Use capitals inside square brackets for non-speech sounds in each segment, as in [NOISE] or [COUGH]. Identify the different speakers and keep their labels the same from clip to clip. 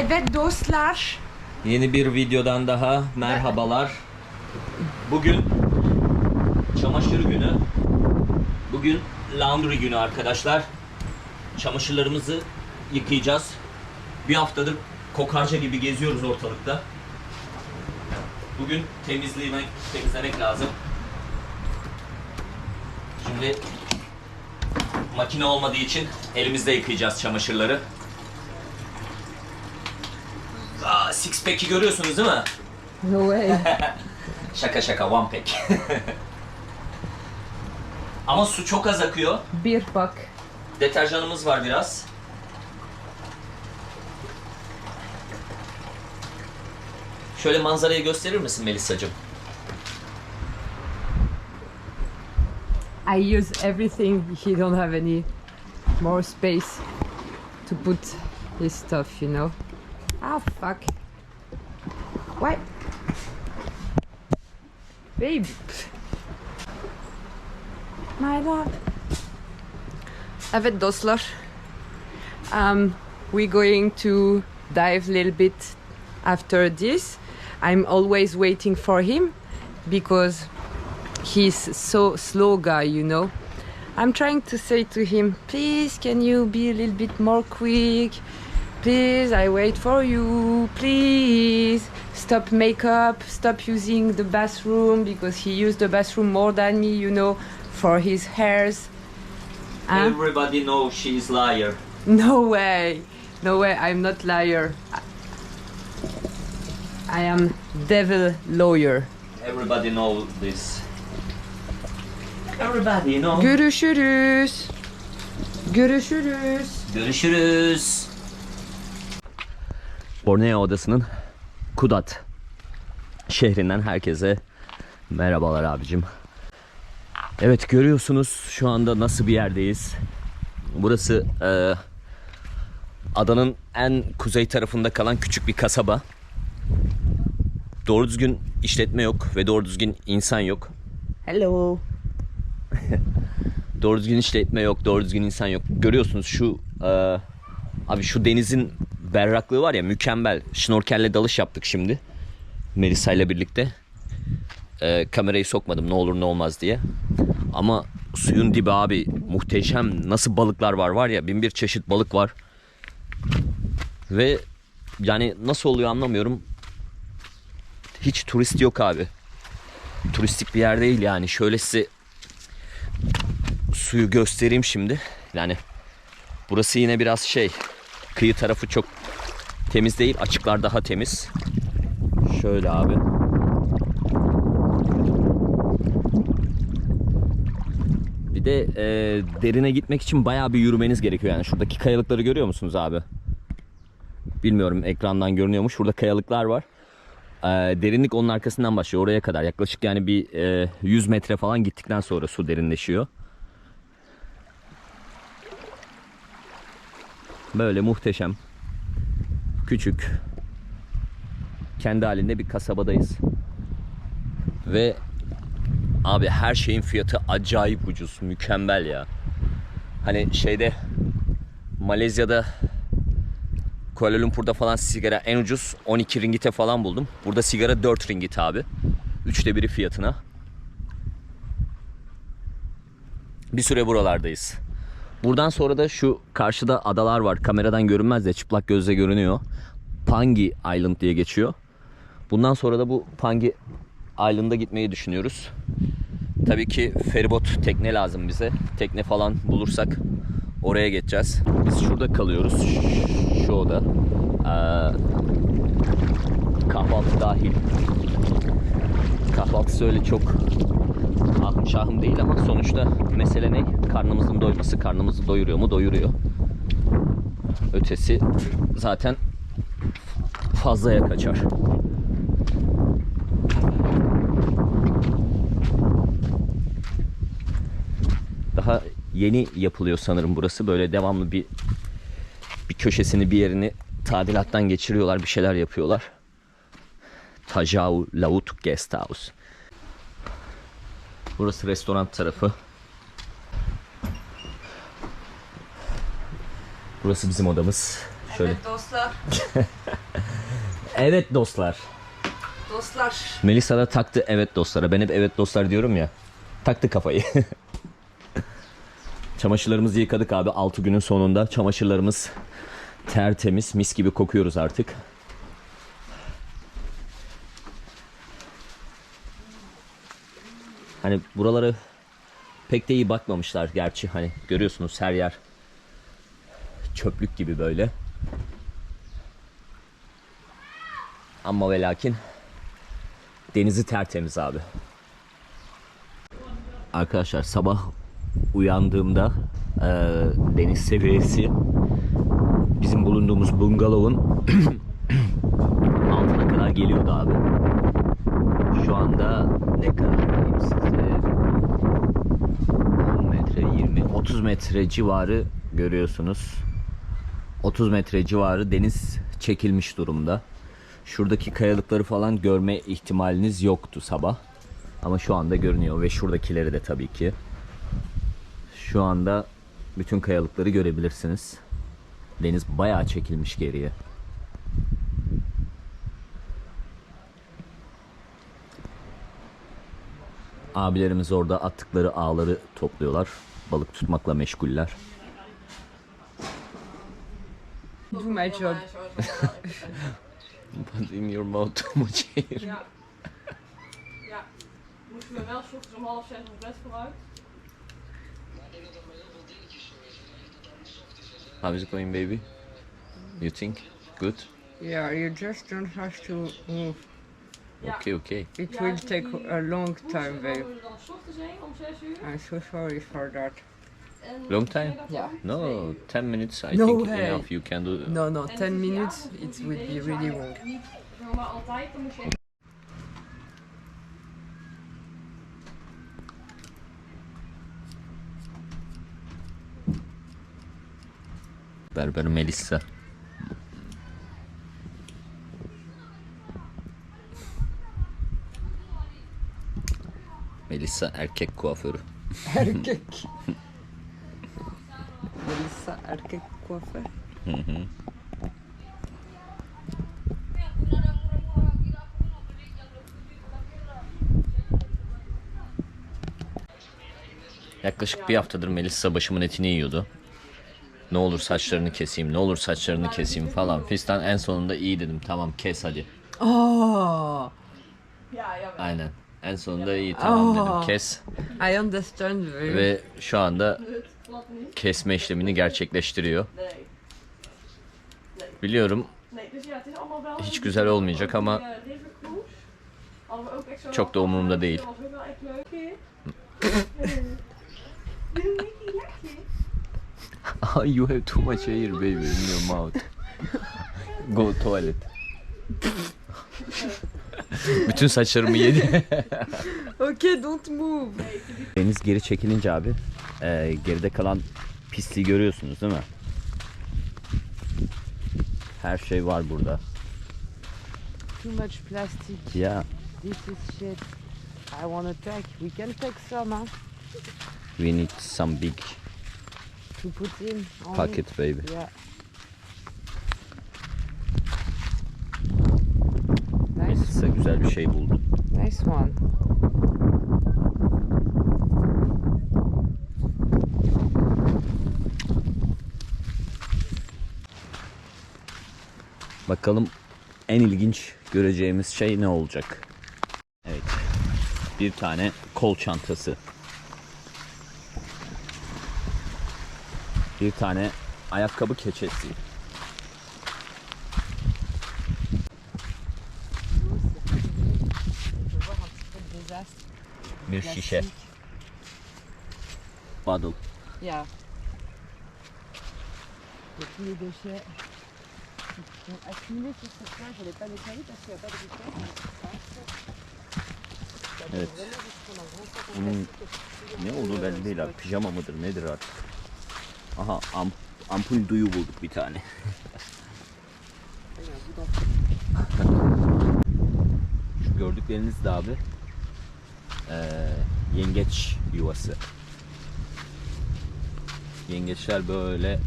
Speaker 1: Evet dostlar.
Speaker 2: Yeni bir videodan daha merhabalar. Bugün çamaşır günü. Bugün laundry günü arkadaşlar. Çamaşırlarımızı yıkayacağız. Bir haftadır kokarca gibi geziyoruz ortalıkta. Bugün temizlemek, temizlemek lazım. Şimdi makine olmadığı için elimizde yıkayacağız çamaşırları. Aa, six pack'i görüyorsunuz değil mi?
Speaker 1: No way. [LAUGHS]
Speaker 2: Şaka şaka one pack. [LAUGHS] Ama su çok az akıyor.
Speaker 1: Bir bak.
Speaker 2: Deterjanımız var biraz. Şöyle manzarayı gösterir misin Melisa'cığım?
Speaker 1: I use everything. He don't have any more space to put his stuff, you know. Ah, fuck. What? Babe. My love. Evet dostlar. Um, we're going to dive a little bit after this. I'm always waiting for him because he's so slow guy you know i'm trying to say to him please can you be a little bit more quick please i wait for you please stop makeup stop using the bathroom because he used the bathroom more than me you know for his hairs Huh?
Speaker 2: Everybody knows she's liar.
Speaker 1: no way no way i'm not liar I- i am devil lawyer
Speaker 2: Everybody know this. Everybody know.
Speaker 1: Görüşürüz. Görüşürüz.
Speaker 2: Görüşürüz. Borneo Adası'nın Kudat şehrinden herkese merhabalar abicim. Evet görüyorsunuz şu anda nasıl bir yerdeyiz. Burası e, adanın en kuzey tarafında kalan küçük bir kasaba. Doğru düzgün işletme yok ve doğru düzgün insan yok.
Speaker 1: Hello.
Speaker 2: Doğru düzgün işletme yok, doğru düzgün insan yok. Görüyorsunuz şu e, abi şu denizin berraklığı var ya mükemmel. Şnorkelle dalış yaptık şimdi. Melisa ile birlikte. E, kamerayı sokmadım ne olur ne olmaz diye. Ama suyun dibi abi muhteşem. Nasıl balıklar var var ya bin bir çeşit balık var. Ve yani nasıl oluyor anlamıyorum. Hiç turist yok abi. Turistik bir yer değil yani. Şöyle size suyu göstereyim şimdi. Yani burası yine biraz şey kıyı tarafı çok temiz değil. Açıklar daha temiz. Şöyle abi. Bir de e, derine gitmek için bayağı bir yürümeniz gerekiyor. Yani şuradaki kayalıkları görüyor musunuz abi? Bilmiyorum ekrandan görünüyor mu? Şurada kayalıklar var. E, derinlik onun arkasından başlıyor oraya kadar. Yaklaşık yani bir e, 100 metre falan gittikten sonra su derinleşiyor. Böyle muhteşem. Küçük. Kendi halinde bir kasabadayız. Ve abi her şeyin fiyatı acayip ucuz. Mükemmel ya. Hani şeyde Malezya'da Kuala Lumpur'da falan sigara en ucuz 12 ringite falan buldum. Burada sigara 4 ringit abi. Üçte biri fiyatına. Bir süre buralardayız. Buradan sonra da şu karşıda adalar var. Kameradan görünmez de çıplak gözle görünüyor. Pangi Island diye geçiyor. Bundan sonra da bu Pangi Island'a gitmeyi düşünüyoruz. Tabii ki feribot tekne lazım bize. Tekne falan bulursak oraya geçeceğiz. Biz şurada kalıyoruz. Şu oda. Ee, kahvaltı dahil. Kahvaltısı öyle çok ahım şahım değil ama sonuçta mesele ne? Karnımızın doyması. Karnımızı doyuruyor mu? Doyuruyor. Ötesi zaten fazlaya kaçar. Daha yeni yapılıyor sanırım burası. Böyle devamlı bir bir köşesini bir yerini tadilattan geçiriyorlar. Bir şeyler yapıyorlar. Tajau Laut Guest House. Burası restoran tarafı. Burası bizim odamız. Şöyle.
Speaker 1: Evet dostlar. [LAUGHS]
Speaker 2: Evet dostlar.
Speaker 1: Dostlar.
Speaker 2: Melisa da taktı evet dostlara. Ben hep evet dostlar diyorum ya. Taktı kafayı. [LAUGHS] Çamaşırlarımızı yıkadık abi 6 günün sonunda. Çamaşırlarımız tertemiz, mis gibi kokuyoruz artık. Hani buraları pek de iyi bakmamışlar gerçi hani görüyorsunuz her yer çöplük gibi böyle. Ama ve lakin denizi tertemiz abi. Arkadaşlar sabah uyandığımda eee, deniz seviyesi bizim bulunduğumuz bungalovun [CLEARS THROAT] altına kadar geliyordu abi. Şu anda ne kadar diyeyim size 10 metre 20 30 metre civarı görüyorsunuz. 30 metre civarı deniz çekilmiş durumda. Şuradaki kayalıkları falan görme ihtimaliniz yoktu sabah. Ama şu anda görünüyor ve şuradakileri de tabii ki. Şu anda bütün kayalıkları görebilirsiniz. Deniz bayağı çekilmiş geriye. Abilerimiz orada attıkları ağları topluyorlar. Balık tutmakla meşguller.
Speaker 1: Do my job.
Speaker 2: But in your mouth too much air.
Speaker 3: Ja. Ja. Moesten we wel ochtends om half zes ons bed vooruit.
Speaker 2: How is it going baby? You think? Good?
Speaker 1: Yeah, you just don't have to move.
Speaker 3: Ja.
Speaker 2: Okay, okay.
Speaker 1: It
Speaker 3: Ja,
Speaker 1: will
Speaker 3: dus
Speaker 1: take
Speaker 3: die
Speaker 1: a long
Speaker 3: woensdag
Speaker 1: time,
Speaker 3: wouden
Speaker 1: babe.
Speaker 3: we er dan 's ochtends heen om 6 uur.
Speaker 1: I'm so sorry for that.
Speaker 3: En
Speaker 2: Long time?
Speaker 1: Ja.
Speaker 2: No, 10 minutes I
Speaker 1: No
Speaker 2: think
Speaker 1: way.
Speaker 2: enough. You can do
Speaker 1: No, no,
Speaker 3: En
Speaker 1: 10
Speaker 3: dus die
Speaker 1: minutes,
Speaker 3: avond
Speaker 1: it
Speaker 3: moet
Speaker 1: would
Speaker 3: je
Speaker 1: be
Speaker 3: deze
Speaker 1: really
Speaker 3: eigenlijk
Speaker 1: long.
Speaker 3: Niet zomaar altijd, dan moet je echt
Speaker 2: Berber Melissa. Melissa erkek kuaförü.
Speaker 1: Erkek. [LAUGHS] Melisa erkek kuaför.
Speaker 2: Yaklaşık bir haftadır Melissa başımın etini yiyordu. Ne olur saçlarını keseyim, ne olur saçlarını keseyim falan fistan. En sonunda iyi dedim. Tamam kes hadi.
Speaker 3: Jawel.
Speaker 2: Aynen. En sonunda iyi tamam dedim. Kes.
Speaker 1: I understand very
Speaker 2: Ve şu anda kesme işlemini gerçekleştiriyor. Biliyorum. Hiç güzel olmayacak ama çok da umurumda değil. [LAUGHS] You have too much air baby in your mouth. Go toilet. [LAUGHS] [LAUGHS] Bütün saçlarımı yedi. [LAUGHS]
Speaker 1: Okay, don't move.
Speaker 2: Deniz geri çekilince abi e, geride kalan pisliği görüyorsunuz değil mi? Her şey var burada.
Speaker 1: Too much plastic.
Speaker 2: Ya
Speaker 1: This is shit. I wanna take. We can take some, huh?
Speaker 2: we need some big
Speaker 1: To put in. only.
Speaker 2: pocket baby.
Speaker 1: Yeah. Nice,
Speaker 2: Melissa güzel bir şey buldu.
Speaker 1: nice one.
Speaker 2: Bakalım en ilginç göreceğimiz şey ne olacak? Evet. Bir tane kol çantası. Bir tane ayakkabı keçesi. Bir şişe. Bottle.
Speaker 1: Yeah. Et tous les déchets qui sont accumulés sur cette plage, je ne l'ai pas nettoyé parce qu'il n'y a pas de vitesse.
Speaker 2: Evet. Bunun ne olduğu belli değil abi. Pijama mıdır nedir artık? Aha am- ampul duyu bulduk bir tane. Şu gördükleriniz de abi eee, yengeç yuvası. Yengeçler böyle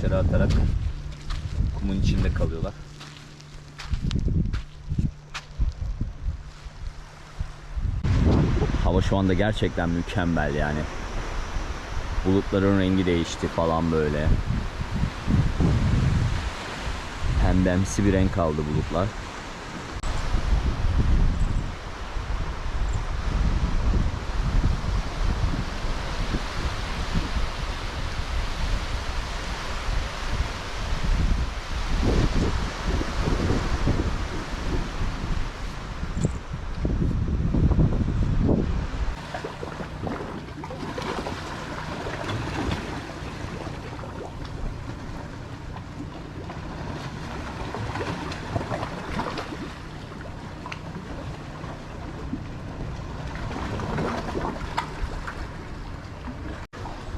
Speaker 2: dışarı atarak kumun içinde kalıyorlar. Hava şu anda gerçekten mükemmel yani. Bulutların rengi değişti falan böyle. Pembemsi bir renk aldı bulutlar.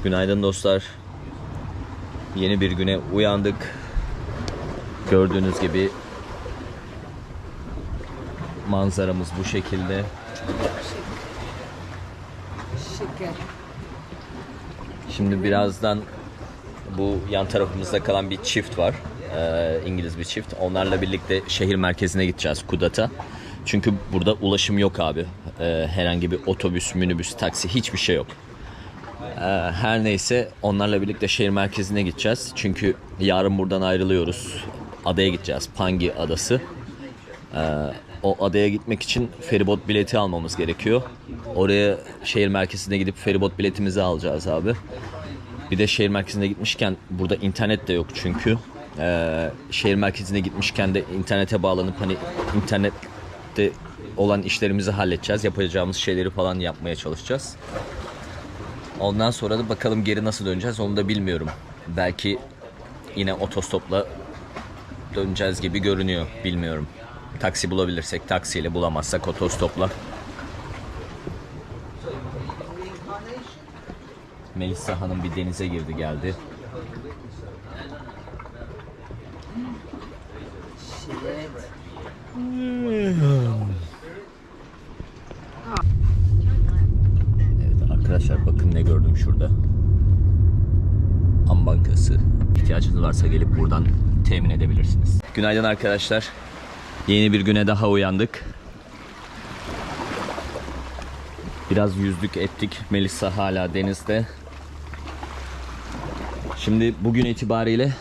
Speaker 2: Günaydın dostlar. Yeni bir güne uyandık. Gördüğünüz gibi manzaramız bu şekilde. Şimdi birazdan bu yan tarafımızda kalan bir çift var. Ee, İngiliz bir çift. Onlarla birlikte şehir merkezine gideceğiz Kudat'a. Çünkü burada ulaşım yok abi. Ee, herhangi bir otobüs, minibüs, taksi hiçbir şey yok. Ee, her neyse onlarla birlikte şehir merkezine gideceğiz. Çünkü yarın buradan ayrılıyoruz. Adaya gideceğiz. Pangi adası. Ee, o adaya gitmek için feribot bileti almamız gerekiyor. Oraya şehir merkezine gidip feribot biletimizi alacağız abi. Bir de şehir merkezine gitmişken burada internet de yok çünkü. Ee, şehir merkezine gitmişken de internete bağlanıp hani internette olan işlerimizi halledeceğiz. Yapacağımız şeyleri falan yapmaya çalışacağız. Ondan sonra da bakalım geri nasıl döneceğiz onu da bilmiyorum. Belki yine otostopla döneceğiz gibi görünüyor. Bilmiyorum. Taksi bulabilirsek taksiyle bulamazsak otostopla. Melisa Hanım bir denize girdi geldi. Evet arkadaşlar bakın ne gördüm şurada. Am Bankası. Varsa gelip buradan temin edebilirsiniz. Günaydın arkadaşlar. Yeni bir güne daha uyandık. Biraz yüzdük ettik. Melisa hala denizde. Şimdi bugün itibariyle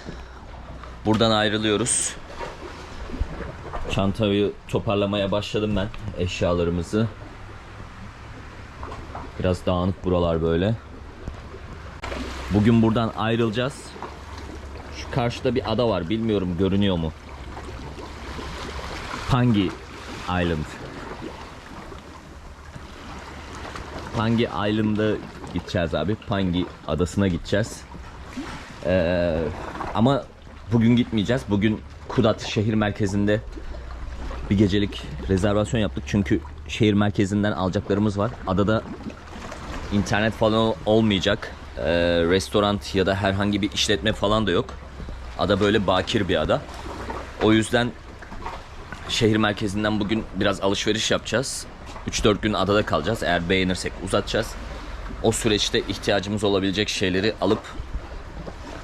Speaker 2: buradan ayrılıyoruz. Çantayı toparlamaya başladım ben eşyalarımızı. Biraz dağınık buralar böyle. Bugün buradan ayrılacağız. Karşıda bir ada var. Bilmiyorum görünüyor mu? Pangi Island. Pangi Island'a gideceğiz abi. Pangi adasına gideceğiz. Ee, ama bugün gitmeyeceğiz. Bugün Kudat şehir merkezinde bir gecelik rezervasyon yaptık. Çünkü şehir merkezinden alacaklarımız var. Adada internet falan olmayacak. Ee, restoran ya da herhangi bir işletme falan da yok. Ada böyle bakir bir ada. O yüzden şehir merkezinden bugün biraz alışveriş yapacağız. 3-4 gün adada kalacağız. Eğer beğenirsek uzatacağız. O süreçte ihtiyacımız olabilecek şeyleri alıp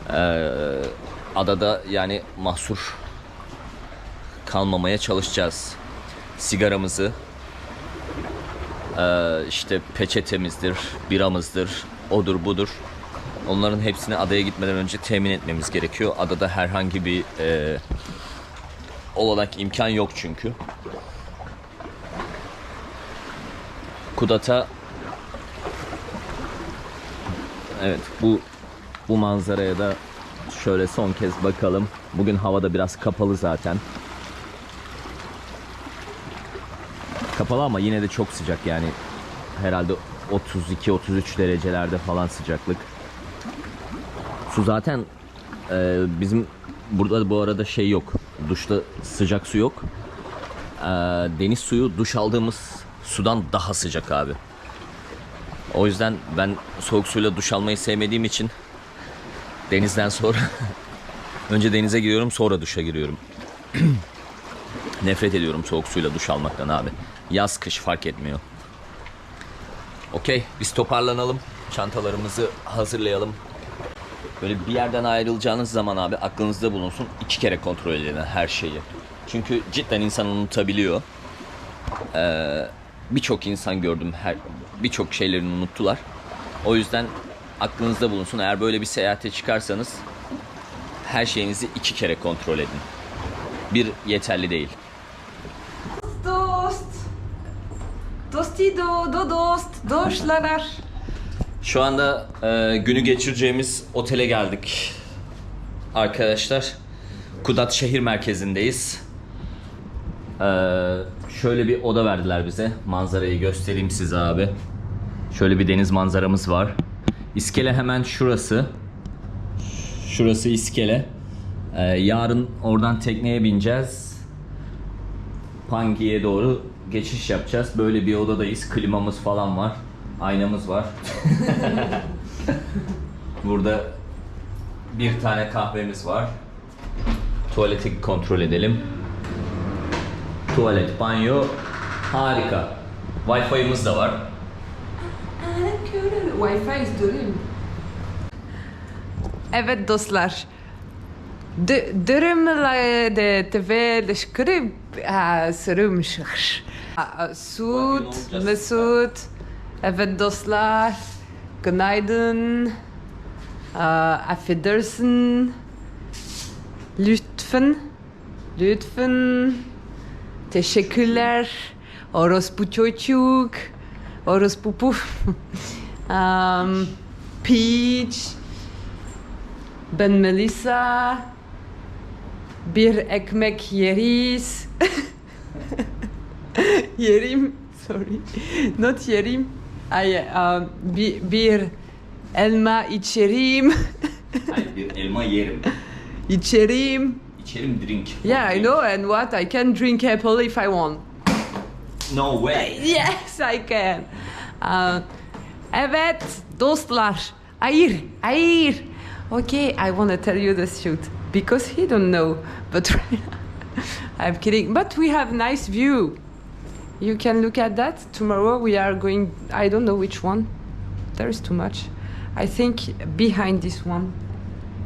Speaker 2: eee, adada yani mahsur kalmamaya çalışacağız. Sigaramızı, eee, işte peçetemizdir, biramızdır, odur budur. Onların hepsini adaya gitmeden önce temin etmemiz gerekiyor. Adada herhangi bir eee olanak imkan yok çünkü. Kudat'a Evet bu bu manzaraya da şöyle son kez bakalım. Bugün havada biraz kapalı zaten. Kapalı ama yine de çok sıcak yani. Herhalde 32-33 derecelerde falan sıcaklık. Su zaten e, bizim burada bu arada şey yok. Duşta sıcak su yok. E, deniz suyu duş aldığımız sudan daha sıcak abi. O yüzden ben soğuk suyla duş almayı sevmediğim için denizden sonra [LAUGHS] önce denize giriyorum sonra duşa giriyorum. [CLEARS THROAT] Nefret ediyorum soğuk suyla duş almaktan abi. Yaz kış fark etmiyor. Okey biz toparlanalım. Çantalarımızı hazırlayalım. Böyle bir yerden ayrılacağınız zaman abi aklınızda bulunsun iki kere kontrol edin her şeyi. Çünkü cidden insan unutabiliyor. Ee, birçok insan gördüm her birçok şeylerini unuttular. O yüzden aklınızda bulunsun. Eğer böyle bir seyahate çıkarsanız her şeyinizi iki kere kontrol edin. Bir yeterli değil.
Speaker 1: Dost. Dostido, do dost, doşlalar.
Speaker 2: Şu anda e, günü geçireceğimiz otele geldik. Arkadaşlar, Kudat şehir merkezindeyiz. E, şöyle bir oda verdiler bize. Manzarayı göstereyim size abi. Şöyle bir deniz manzaramız var. İskele hemen şurası. Şurası iskele. E, yarın oradan tekneye bineceğiz. Pangi'ye doğru geçiş yapacağız. Böyle bir odadayız. Klimamız falan var. Aynamız var. [LAUGHS] Burada bir tane kahvemiz var. Tuvaleti kontrol edelim. Tuvalet, banyo harika. Wi-Fi'miz de var.
Speaker 1: Wi-Fi is dönüm. Evet dostlar. Dürümle de teve de şkırı ha sürümşür. Sud, Mesut. Evet dostlar. Günaydın. Uh, affedersin. Lütfen. Lütfen. Teşekkürler. Orospu çocuk. Orospu puf. [LAUGHS] um, Peach. Ben Melissa. Bir ekmek yeriz. [LAUGHS] yerim. Sorry. Not yerim. Ay, um, bir, bir elma içerim. [LAUGHS]
Speaker 2: Hayır bir elma yerim.
Speaker 1: içerim.
Speaker 2: İçerim drink.
Speaker 1: Yeah, I know. And what? I can drink apple if I want.
Speaker 2: No way. [LAUGHS]
Speaker 1: Yes, I can. Uh, evet, dostlar. Hayır, hayır. Okay, I want to tell you the truth because he don't know. But [LAUGHS] I'm kidding. But we have nice view. You can look at that. Tomorrow we are going. I don't know which one. There is too much. I think behind this one.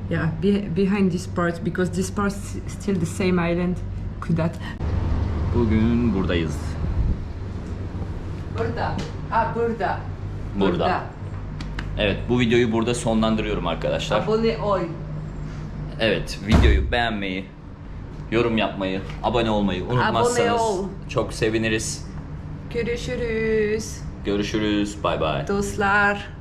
Speaker 1: Yeah, be, behind this part because this part is still the same island. Kudat.
Speaker 2: Bugün buradayız.
Speaker 1: Burada. Ah burada.
Speaker 2: Burada. Evet bu videoyu burada sonlandırıyorum arkadaşlar.
Speaker 1: Abone ol.
Speaker 2: Evet videoyu beğenmeyi, yorum yapmayı, abone olmayı unutmazsanız
Speaker 1: ol.
Speaker 2: çok seviniriz.
Speaker 1: Görüşürüz.
Speaker 2: Görüşürüz. Bay bay.
Speaker 1: Dostlar.